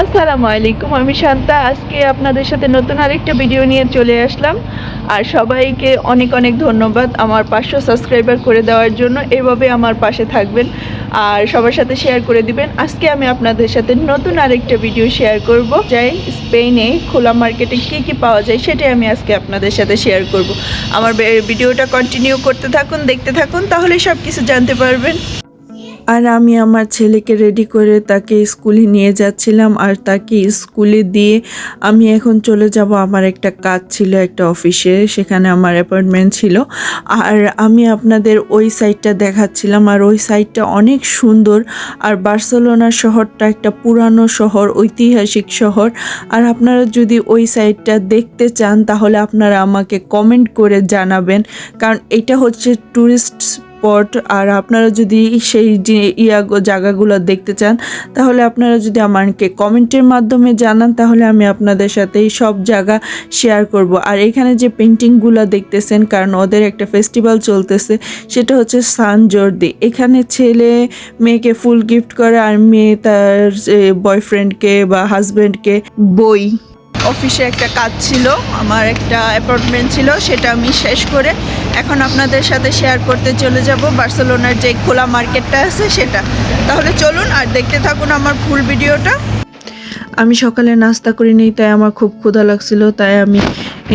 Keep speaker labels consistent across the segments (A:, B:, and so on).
A: আসসালামু আলাইকুম, আমি শান্তা। আজকে আপনাদের সাথে নতুন আরেকটা ভিডিও নিয়ে চলে আসলাম। আর সবাইকে অনেক অনেক ধন্যবাদ আমার পাঁচশো সাবস্ক্রাইবার করে দেওয়ার জন্য। এভাবে আমার পাশে থাকবেন আর সবার সাথে শেয়ার করে দিবেন। আজকে আমি আপনাদের সাথে নতুন আরেকটা ভিডিও শেয়ার করব। যাই স্পেনে খোলা মার্কেটে কী কী পাওয়া যায় সেটাই আমি আজকে আপনাদের সাথে শেয়ার করব। আমার ভিডিওটা কন্টিনিউ করতে থাকুন, দেখতে থাকুন, তাহলে সব কিছু জানতে পারবেন। আর আমি আমার ছেলেকে রেডি করে তাকে স্কুলে নিয়ে যাচ্ছিলাম আর তাকে স্কুলে দিয়ে আমি এখন চলে যাব। আমার একটা কাজ ছিল, একটা অফিসে সেখানে আমার অ্যাপয়েন্টমেন্ট ছিল। আর আমি আপনাদের ওই সাইডটা দেখাচ্ছিলাম। আর ওই সাইডটা অনেক সুন্দর। আর বার্সেলোনা শহরটা একটা পুরানো শহর, ঐতিহাসিক শহর। আর আপনারা যদি ওই সাইডটা দেখতে চান, তাহলে আপনারা আমাকে কমেন্ট করে জানাবেন। কারণ এটা হচ্ছে ট্যুরিস্ট স্পট আর আপনারা যদি সেই ইয়া জায়গাগুলো দেখতে চান, তাহলে আপনারা যদি আমাকে কমেন্টের মাধ্যমে জানান, তাহলে আমি আপনাদের সাথে সব জায়গা শেয়ার করব। আর এখানে যে পেন্টিংগুলো দেখতেছেন, কারণ ওদের একটা ফেস্টিভ্যাল চলতেছে, সেটা হচ্ছে সান জর্দি। এখানে ছেলে মেয়েকে ফুল গিফট করে, আর মেয়ে তার বয়ফ্রেন্ডকে বা হাজব্যান্ডকে বই। অফিসে একটা কাজ ছিল, আমার একটা অ্যাপয়েন্টমেন্ট ছিল, সেটা আমি শেষ করে এখন আপনাদের সাথে শেয়ার করতে চলে যাব বার্সেলোনার যে খোলা মার্কেটটা আছে সেটা। তাহলে চলুন আর দেখতে থাকুন আমার ফুল ভিডিওটা আমি সকালে নাস্তা করিনি তাই আমার খুব ক্ষুধা লাগছিল, তাই আমি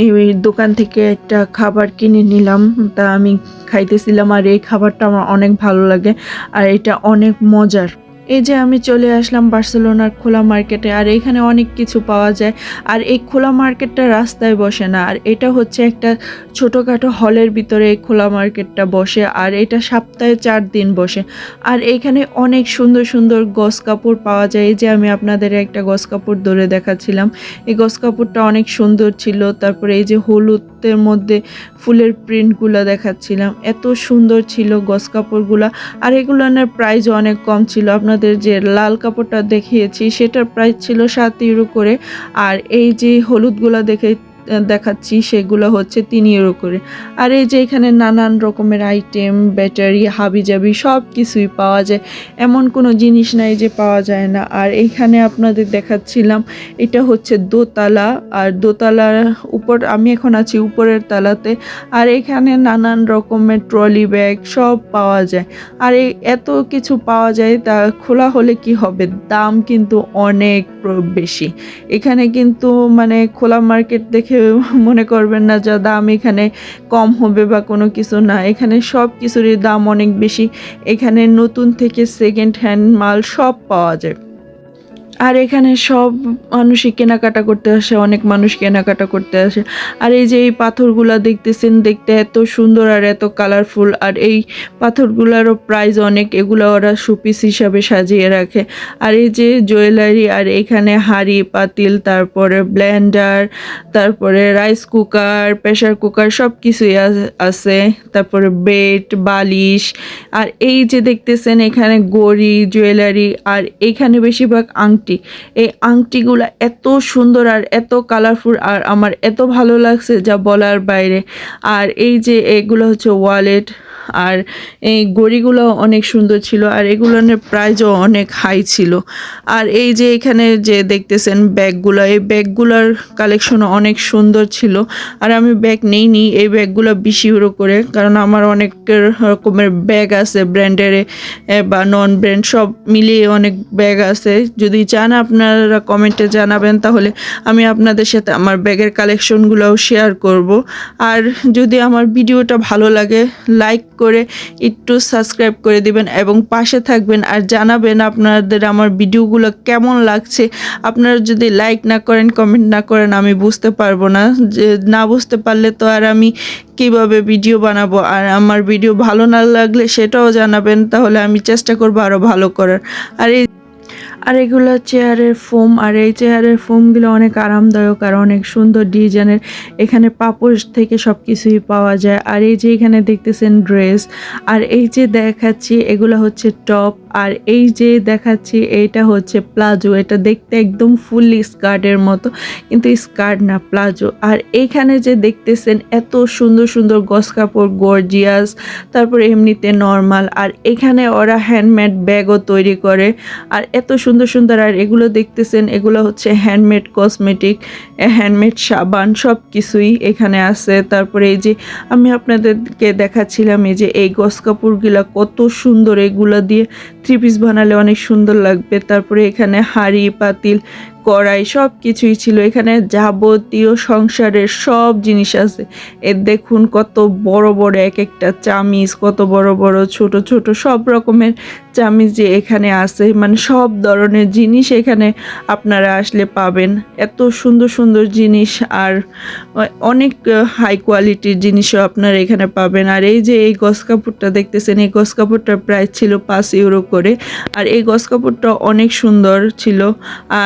A: এই দোকান থেকে একটা খাবার কিনে নিলাম। তা আমি খাইতেছিলাম আর এই খাবারটা আমার অনেক ভালো লাগে, আর এটা অনেক মজার। এই যে আমি চলে আসলাম বার্সেলোনার খোলা মার্কেটে, আর এখানে অনেক কিছু পাওয়া যায়। আর এই খোলা মার্কেটটা রাস্তায় বসে না, আর এটা হচ্ছে একটা ছোটোখাটো হলের ভিতরে এই খোলা মার্কেটটা বসে, আর এটা সপ্তাহে চার দিন বসে। আর এখানে অনেক সুন্দর সুন্দর গস কাপড় পাওয়া যায়। এই যে আমি আপনাদের একটা গস কাপড় ধরে দেখাচ্ছিলাম। এই গস কাপড়টা অনেক সুন্দর ছিল। তারপরে এই যে হলুদের মধ্যে ফুলের প্রিন্টগুলো দেখাচ্ছিলাম। এত সুন্দর ছিল গস কাপড়গুলা, আর এগুলোর প্রাইসও অনেক কম ছিল। আপনাদের যে লাল কাপড়টা দেখিয়েছি, সেটার প্রাইস ছিল সাত ইউরো করে। আর এই যে হলুদগুলো দেখে দেখাচ্ছি, সেগুলো হচ্ছে তিন ইউরো করে আর এই যে এখানে নানান রকমের আইটেম ব্যাটারি হাবিজাবি সব কিছুই পাওয়া যায়। এমন কোনো জিনিস নাই যে পাওয়া যায় না। আর এইখানে আপনাদের দেখাচ্ছিলাম, এটা হচ্ছে দোতলা। আর দোতলার উপর, আমি এখন আছি উপরের তালাতে। আর এখানে নানান রকমের ট্রলি ব্যাগ সব পাওয়া যায়। আর এই এত কিছু পাওয়া যায়, তা খোলা হলে কি হবে? দাম কিন্তু অনেক বেশি। এখানে কিন্তু মানে খোলা মার্কেট দেখে মনে করবেন না যা দাম এখানে কম হবে বা কোনো কিছু না। এখানে সব কিছুরই দাম অনেক বেশি। এখানে নতুন থেকে সেকেন্ড হ্যান্ড মাল সব পাওয়া যায়। আর এখানে সব মানুষই কেনাকাটা করতে আসে, অনেক মানুষ কেনাকাটা করতে আসে। আর এই যে এই পাথরগুলা দেখতেছেন, দেখতে এত সুন্দর আর এত কালারফুল আর এই পাথরগুলারও প্রাইস অনেক, এগুলো ওরা শোপিস হিসাবে সাজিয়ে রাখে। আর এই যে জুয়েলারি আর এখানে হাঁড়ি, পাতিল, তারপরে ব্লেন্ডার তারপরে রাইস কুকার প্রেশার কুকার সব কিছুই আ- আছে। তারপরে বেড বালিশ। আর এই যে দেখতেছেন, এখানে গড়ি জুয়েলারি আর এখানে বেশিরভাগ আংটি এই আংটিগুলো এত সুন্দর আর এত কালারফুল আর আমার এত ভালো লাগছে যা বলার বাইরে। আর এই যে এগুলো হচ্ছে ওয়ালেট আর এই গড়িগুলো অনেক সুন্দর ছিল, আর এগুলোর প্রাইজও অনেক হাই ছিল। আর এই যে এখানে যে দেখতেছেন ব্যাগগুলো, এই ব্যাগগুলোর কালেকশনও অনেক সুন্দর ছিল। আর আমি ব্যাগ নেইনি, এই ব্যাগগুলো বিশ ইউরো করে, কারণ আমার অনেক রকমের ব্যাগ আছে ব্র্যান্ডের বা নন ব্র্যান্ড সব মিলিয়ে অনেক ব্যাগ আছে। যদি চান আপনারা কমেন্টে জানাবেন। তাহলে আমি আপনাদের সাথে আমার ব্যাগের কালেকশনগুলোও শেয়ার করব। আর যদি আমার ভিডিওটা ভালো লাগে লাইক করে একটু সাবস্ক্রাইব করে দিবেন এবং পাশে থাকবেন আর জানাবেন আপনাদের আমার ভিডিওগুলো কেমন লাগছে। আপনারা যদি লাইক না করেন কমেন্ট না করেন, আমি বুঝতে পারব না। যে না বুঝতে পারলে তো আর আমি কীভাবে ভিডিও বানাবো? আর আমার ভিডিও ভালো না লাগলে সেটাও জানাবেন, তাহলে আমি চেষ্টা করব আরও ভালো করার। আর এই আর এগুলো চেয়ারের ফোম, আর এই চেয়ারের ফোমগুলো অনেক আরামদায়ক আর অনেক সুন্দর ডিজাইনের। এখানে পাপোশ থেকে সব কিছুই পাওয়া যায়। আর এই যে এখানে দেখতেছেন ড্রেস, আর এই যে দেখাচ্ছি এগুলো হচ্ছে টপ আর এই যে দেখাচ্ছি, এইটা হচ্ছে প্লাজো এটা দেখতে একদম ফুললি স্কার্টের মতো, কিন্তু স্কার্ট না প্লাজো আর এইখানে যে দেখতেছেন, এত সুন্দর সুন্দর গস কাপড় গর্জিয়াস তারপরে এমনিতে নর্মাল আর এখানে ওরা হ্যান্ডমেড ব্যাগও তৈরি করে। আর এত সুন্দর সুন্দর, আর এগুলো দেখতেছেন, এগুলো হচ্ছে হ্যান্ডমেড কসমেটিক হ্যান্ডমেড সাবান সব কিছুই এখানে আছে। তারপরে এই যে আমি আপনাদেরকে দেখাচ্ছিলাম, এই যে এই গস কাপড়গুলো কত সুন্দর এগুলো দিয়ে থ্রি পিস বানালে অনেক সুন্দর লাগবে। তারপরে এখানে হাড়ি পাতিল কড়াই সব কিছুই ছিল। এখানে যাবতীয় সংসারের সব জিনিস আছে। এ দেখুন কত বড় বড় এক একটা চামিজ, কত বড় বড়, ছোট ছোট, সব রকমের চামিজ যে এখানে আছে। মানে সব ধরনের জিনিস এখানে আপনারা আসলে পাবেন। এত সুন্দর সুন্দর জিনিস আর অনেক হাই কোয়ালিটির জিনিসও আপনারা এখানে পাবেন। আর এই যে এই গস কাপড়টা দেখতেছেন, এই গস কাপড়টার প্রাইস ছিল পাঁচ ইউরো করে। আর এই গস কাপড়টা অনেক সুন্দর ছিল।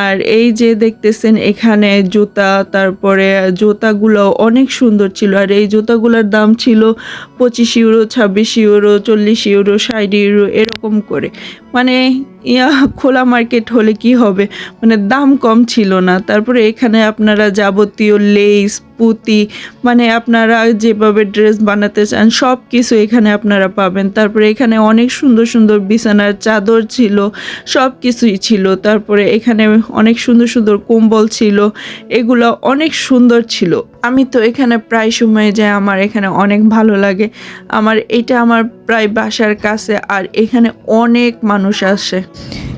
A: আর এই যে দেখতেছেন এখানে জুতা, তারপরে জুতাগুলো অনেক সুন্দর ছিল। আর এই জুতাগুলোর দাম ছিল পঁচিশ ইউরো, ছাব্বিশ ইউরো, চল্লিশ ইউরো, ষাট ইউরো, এরকম করে। মানে ইয়া, খোলা মার্কেট হলে কি হবে? মানে দাম কম ছিল না। তারপরে এখানে আপনারা যাবতীয় লেস পুঁতি মানে আপনারা যেভাবে ড্রেস বানাতে চান সব কিছু এখানে আপনারা পাবেন। তারপরে এখানে অনেক সুন্দর সুন্দর বিছানার চাদর ছিল সব কিছুই ছিল। তারপরে এখানে অনেক সুন্দর সুন্দর কম্বল ছিল, এগুলো অনেক সুন্দর ছিল। আমি তো এখানে প্রায় সময়ে যাই, আমার এখানে অনেক ভালো লাগে। আমার, এটা আমার প্রায় বাসার কাছে আর এখানে অনেক মানুষ আসে।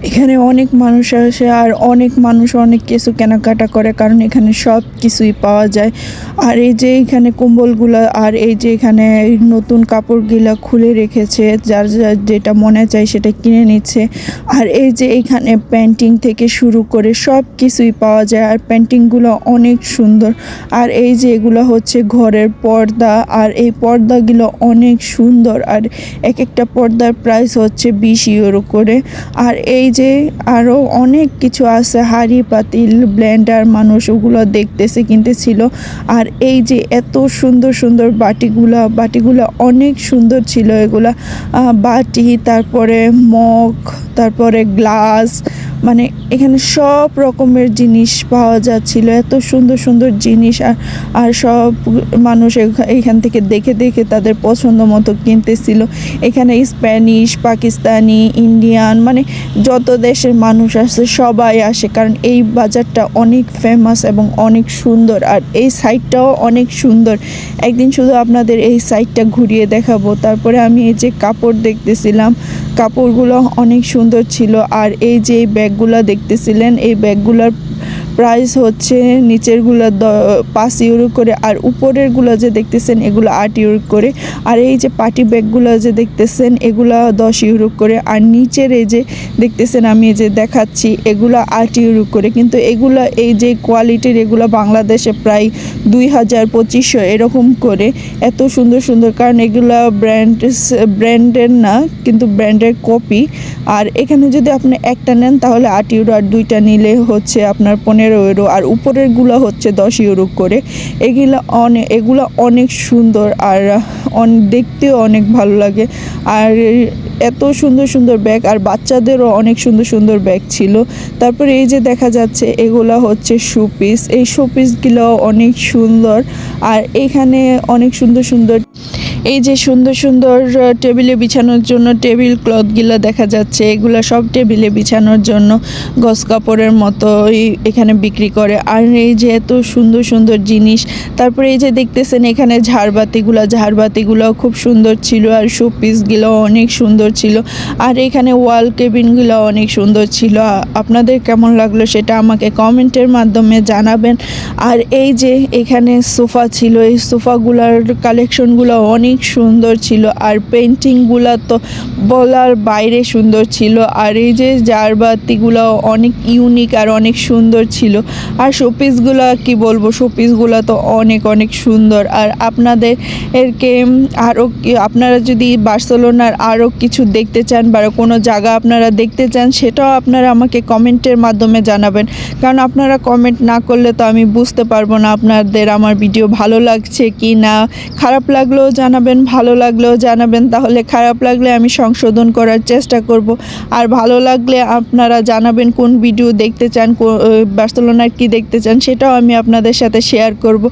A: এখানে অনেক মানুষ আসে আর অনেক মানুষ অনেক কিছু কেনাকাটা করে, কারণ এখানে সব কিছুই পাওয়া যায়। আর এই যে এখানে কম্বলগুলো, আর এই যে এখানে নতুন কাপড়গুলা খুলে রেখেছে, যার যার যেটা মনে চায় সেটা কিনে নিচ্ছে। আর এই যে এখানে পেন্টিং থেকে শুরু করে সব কিছুই পাওয়া যায়, আর পেন্টিংগুলো অনেক সুন্দর। আর এই যে এগুলো হচ্ছে ঘরের পর্দা, আর এই পর্দাগুলো অনেক সুন্দর। আর এক একটা পর্দার প্রাইস হচ্ছে বিশ ইউরো করে। আর এই যে আরও অনেক কিছু আছে, হাড়ি, পাতিল ব্লেন্ডার মানুষ ওগুলো দেখতেছে, কিনতেছিল। আর এই যে এত সুন্দর সুন্দর বাটিগুলো বাটিগুলো অনেক সুন্দর ছিল এগুলা। বাটি, তারপরে মগ তারপরে গ্লাস মানে এখানে সব রকমের জিনিস পাওয়া যাচ্ছিল, এত সুন্দর সুন্দর জিনিস আর আর সব মানুষ এখা- এখান থেকে দেখে দেখে তাদের পছন্দ মতো কিনতেছিল। এখানে স্প্যানিশ, পাকিস্তানি, ইন্ডিয়ান মানে যত দেশের মানুষ আসে সবাই আসে, কারণ এই বাজারটা অনেক ফেমাস এবং অনেক সুন্দর আর এই সাইডটাও অনেক সুন্দর। একদিন শুধু আপনাদের এই সাইডটা ঘুরিয়ে দেখাবো, তারপরে আমি এই যে কাপড় দেখতেছিলাম কাপড়গুলো অনেক সুন্দর ছিল। আর এই যে ব্যাগগুলো দেখতেছিলেন এই ব্যাগগুলোর প্রাইস হচ্ছে নিচেরগুলো পাঁচ ইউরো করে আর উপরেরগুলো যে দেখতেছেন এগুলো আট ইউরো করে। আর এই যে পার্টি ব্যাগগুলো যে দেখতেছেন এগুলো দশ ইউরো করে। আর নিচের এই যে দেখতেছেন আমি এই যে দেখাচ্ছি এগুলো আট ইউরো করে। কিন্তু এগুলো এই যে কোয়ালিটির এগুলো বাংলাদেশে প্রায় দুই হাজার পঁচিশশো এরকম করে। এত সুন্দর সুন্দর কারণ এগুলো ব্র্যান্ড ব্র্যান্ডের না, কিন্তু ব্র্যান্ডের কপি আর এখানে যদি আপনি একটা নেন তাহলে আট ইউরো আর দুইটা নিলে হচ্ছে আপনার পনেরো ইউরো আর উপরের উপরেরগুলো হচ্ছে দশ ইউরো করে। এগুলো অনেক এগুলো অনেক সুন্দর আর অন- দেখতেও অনেক ভালো লাগে। আর এত সুন্দর সুন্দর ব্যাগ আর বাচ্চাদেরও অনেক সুন্দর সুন্দর ব্যাগ ছিল। তারপরে এই যে দেখা যাচ্ছে এগুলো হচ্ছে শোপিস এই শোপিসগুলো অনেক সুন্দর। আর এখানে অনেক সুন্দর সুন্দর এই যে সুন্দর সুন্দর টেবিলে বিছানোর জন্য টেবিল ক্লথগুলো দেখা যাচ্ছে, এগুলো সব টেবিলে বিছানোর জন্য গস কাপড়ের মতো এখানে বিক্রি করে। আর এই যে এত সুন্দর সুন্দর জিনিস, তারপরে এই যে দেখতেছেন এখানে ঝাড়বাতিগুলো ঝাড়বাতিগুলো খুব সুন্দর ছিল আর শোপিসগুলো অনেক সুন্দর ছিল। আর এখানে ওয়াল কেবিনগুলো অনেক সুন্দর ছিল। আপনাদের কেমন লাগল সেটা আমাকে কমেন্টের মাধ্যমে জানাবেন। আর এই যে এখানে সোফা ছিল, এই সোফাগুলোর কালেকশনগুলো অনেক সুন্দর ছিল আর পেন্টিংগুলো তো বলার বাইরে সুন্দর ছিল। আর এই যে জারবাতিগুলো অনেক ইউনিক আর অনেক সুন্দর ছিল। আর শোপিসগুলো কি বলব? শোপিসগুলো তো অনেক অনেক সুন্দর। আর আপনাদের এরকে আরও আপনারা যদি বার্সেলোনার আরও কিছু দেখতে চান বা কোনো জায়গা আপনারা দেখতে চান, সেটাও আপনারা আমাকে কমেন্টের মাধ্যমে জানাবেন। কারণ আপনারা কমেন্ট না করলে তো আমি বুঝতে পারব না আপনাদের আমার ভিডিও ভালো লাগছে কি না খারাপ লাগলেও জানাবেন। জানাবেন, ভালো লাগলেও জানাবেন। তাহলে খারাপ লাগলে আমি সংশোধন করার চেষ্টা করব। আর ভালো লাগলে আপনারা জানাবেন কোন ভিডিও দেখতে চান বার্সেলোনার কি দেখতে চান, সেটাও আমি আপনাদের সাথে শেয়ার করব।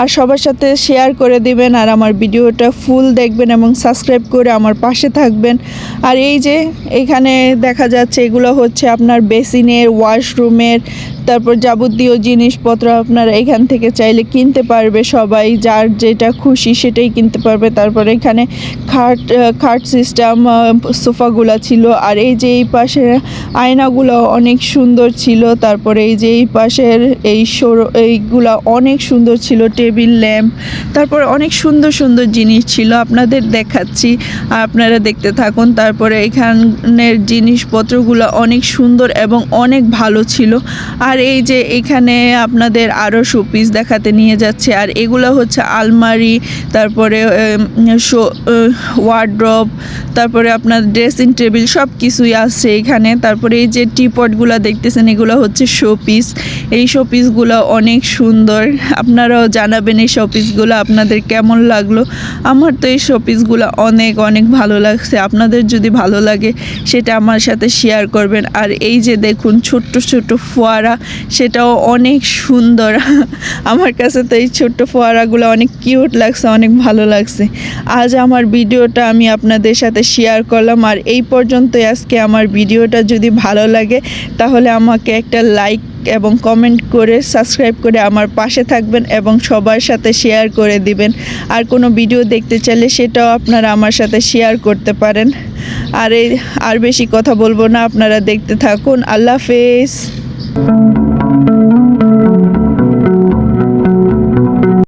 A: আর সবার সাথে শেয়ার করে দিবেন আর আমার ভিডিওটা ফুল দেখবেন এবং সাবস্ক্রাইব করে আমার পাশে থাকবেন। আর এই যে এখানে দেখা যাচ্ছে এগুলো হচ্ছে আপনার বেসিনের, ওয়াশরুমের, তারপর যাবতীয় জিনিসপত্র আপনারা এখান থেকে চাইলে কিনতে পারবে সবাই, যার যেটা খুশি সেটাই কিনতে পারবে। তারপর এখানে খাট খাট সিস্টেম সোফাগুলো ছিল। আর এই যে এই পাশে আয়নাগুলো অনেক সুন্দর ছিল। তারপরে এই যে এই পাশের এই সর, এইগুলা অনেক সুন্দর ছিল, টেবিল, ল্যাম্প। তারপরে অনেক সুন্দর সুন্দর জিনিস ছিল। আপনাদের দেখাচ্ছি, আপনারা দেখতে থাকুন। তারপরে এখানের জিনিসপত্রগুলো অনেক সুন্দর এবং অনেক ভালো ছিল। আর এই যে এখানে আপনাদের আরও শোপিস দেখাতে নিয়ে যাচ্ছে। আর এগুলো হচ্ছে আলমারি, তারপরে ওয়ার্ড্রপ তারপরে আপনার ড্রেসিং টেবিল সব কিছুই আছে এখানে। তারপরে এই যে টিপটগুলো দেখতেছেন, এগুলো হচ্ছে শোপিস এই শোপিসগুলো অনেক সুন্দর। আপনারাও জানাবেন এই শোপিসগুলো আপনাদের কেমন লাগল। আমার তো এই শোপিসগুলো অনেক অনেক ভালো লাগছে। আপনাদের যদি ভালো লাগে, সেটা আমার সাথে শেয়ার করবেন। আর এই যে দেখুন, ছোট্ট ছোট্ট ফোয়ারা, সেটাও অনেক সুন্দর। আমার কাছে তো এই ছোট্ট ফোয়ারাগুলো অনেক কিউট লাগছে, অনেক ভালো লাগছে। আজ আমার ভিডিওটা আমি আপনাদের সাথে শেয়ার করলাম। আর এই পর্যন্তই আজকে আমার ভিডিওটা। যদি ভালো লাগে, তাহলে আমাকে একটা লাইক এবং কমেন্ট করে সাবস্ক্রাইব করে আমার পাশে থাকবেন এবং সবার সাথে শেয়ার করে দিবেন। আর কোনো ভিডিও দেখতে চাইলে সেটাও আপনারা আমার সাথে শেয়ার করতে পারেন। আর এই, আর বেশি কথা বলব না, আপনারা দেখতে থাকুন। আল্লাহ হাফেজ।